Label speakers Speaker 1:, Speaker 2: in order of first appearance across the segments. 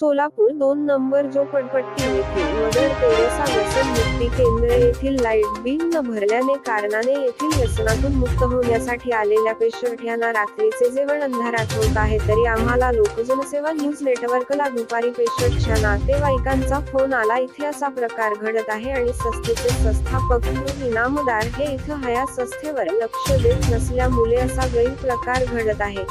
Speaker 1: सोलापूर दोन नंबर झोपडपट्टी येथील मदर तेरेसा व्यसन मुक्ती केंद्र येथील लाइट बिल न भरल्याने कारणाने येथील व्यसनातून मुक्त होण्यासाठी आलेल्या पेशंट यांना रात्रीचे जेवण अंधारात होत आहे तरी आम्हाला लोकजनसेवा न्यूज नेटवर्कला दुपारी पेशंटच्या नातेवाईकांचा फोन आला. इथे असा प्रकार घडत आहे आणि संस्थेचे संस्थापक इनामदार हे इथं हया संस्थेवर लक्ष देत नसल्यामुळे असा गैरप्रकार घडत आहे.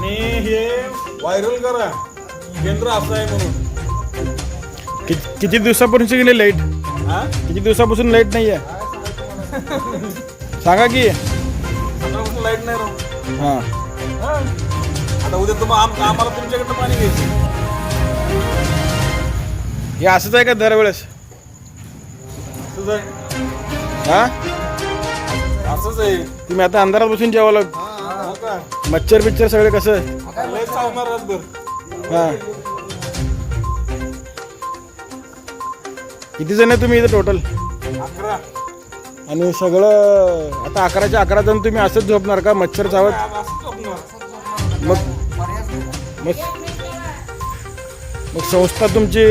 Speaker 2: आणि हे व्हायरल करा. केंद्र असं आहे म्हणून.
Speaker 3: किती दिवसापासून गेली लाइट
Speaker 2: हा?
Speaker 3: किती दिवसापासून लाइट नाही आहे सांगा की.
Speaker 2: सकाळपासून लाइट नाही राहू
Speaker 3: हा.
Speaker 2: हा. आता उद्या तुम्हा आम- आम्हाला तुमच्याकडनं पाणी घ्यायचं
Speaker 3: हे असंच आहे का दरवेळेस. हा?
Speaker 2: असंच आहे.
Speaker 3: तुम्ही आता अंधारात बसून जेवायला
Speaker 2: हो
Speaker 3: मच्छर बिच्छर सगळे कसं? हा. किती जण आहे तुम्ही इथं टोटल
Speaker 2: अकरा.
Speaker 3: आणि सगळं आता अकराच्या अकरा जण तुम्ही असंच झोपणार का? मच्छर चावत. मग मग मग संस्था तुमची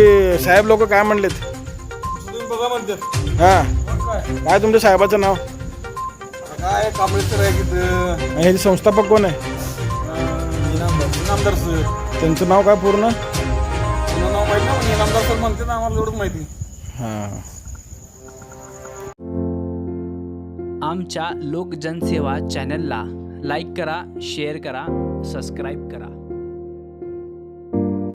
Speaker 3: साहेब लोक काय म्हणलेत?
Speaker 2: तुम्ही बघा म्हणतात
Speaker 3: हा.
Speaker 2: काय?
Speaker 3: काय तुमच्या साहेबाचं नाव?
Speaker 2: काय कांबळेकर आहे तिथं
Speaker 3: आणि ह्याचे संस्थापक कोण आहे?
Speaker 2: अं, इनामदार इनामदार सर.
Speaker 3: त्यांचं नाव काय पूर्ण?
Speaker 2: तुला नाव माहिती ना पण इनामदार सर म्हणते ना आम्हाला एवढंच माहिती.
Speaker 3: हां.
Speaker 4: आमच्या लोकजनसेवा चॅनलला लाईक करा शेअर करा सबस्क्राईब करा.